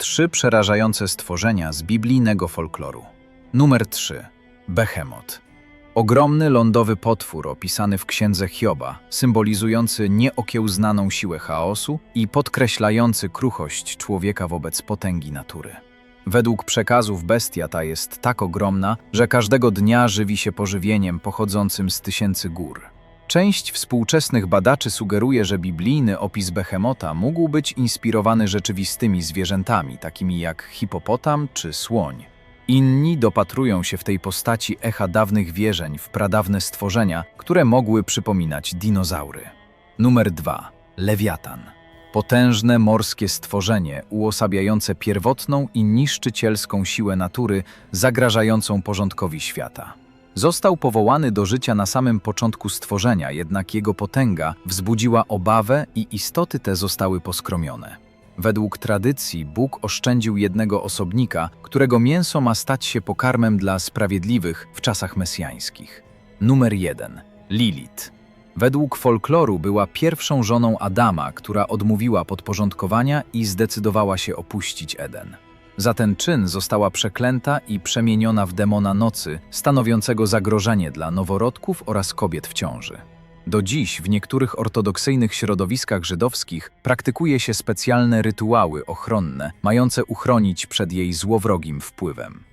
Trzy przerażające stworzenia z biblijnego folkloru. Numer 3. Behemot. Ogromny lądowy potwór opisany w księdze Hioba, symbolizujący nieokiełznaną siłę chaosu i podkreślający kruchość człowieka wobec potęgi natury. Według przekazów bestia ta jest tak ogromna, że każdego dnia żywi się pożywieniem pochodzącym z tysięcy gór. Część współczesnych badaczy sugeruje, że biblijny opis Behemota mógł być inspirowany rzeczywistymi zwierzętami, takimi jak hipopotam czy słoń. Inni dopatrują się w tej postaci echa dawnych wierzeń w pradawne stworzenia, które mogły przypominać dinozaury. Numer 2. Lewiatan. Potężne morskie stworzenie uosabiające pierwotną i niszczycielską siłę natury zagrażającą porządkowi świata. Został powołany do życia na samym początku stworzenia, jednak jego potęga wzbudziła obawę i istoty te zostały poskromione. Według tradycji Bóg oszczędził jednego osobnika, którego mięso ma stać się pokarmem dla sprawiedliwych w czasach mesjańskich. Numer 1. Lilith. Według folkloru była pierwszą żoną Adama, która odmówiła podporządkowania i zdecydowała się opuścić Eden. Za ten czyn została przeklęta i przemieniona w demona nocy, stanowiącego zagrożenie dla noworodków oraz kobiet w ciąży. Do dziś w niektórych ortodoksyjnych środowiskach żydowskich praktykuje się specjalne rytuały ochronne, mające uchronić przed jej złowrogim wpływem.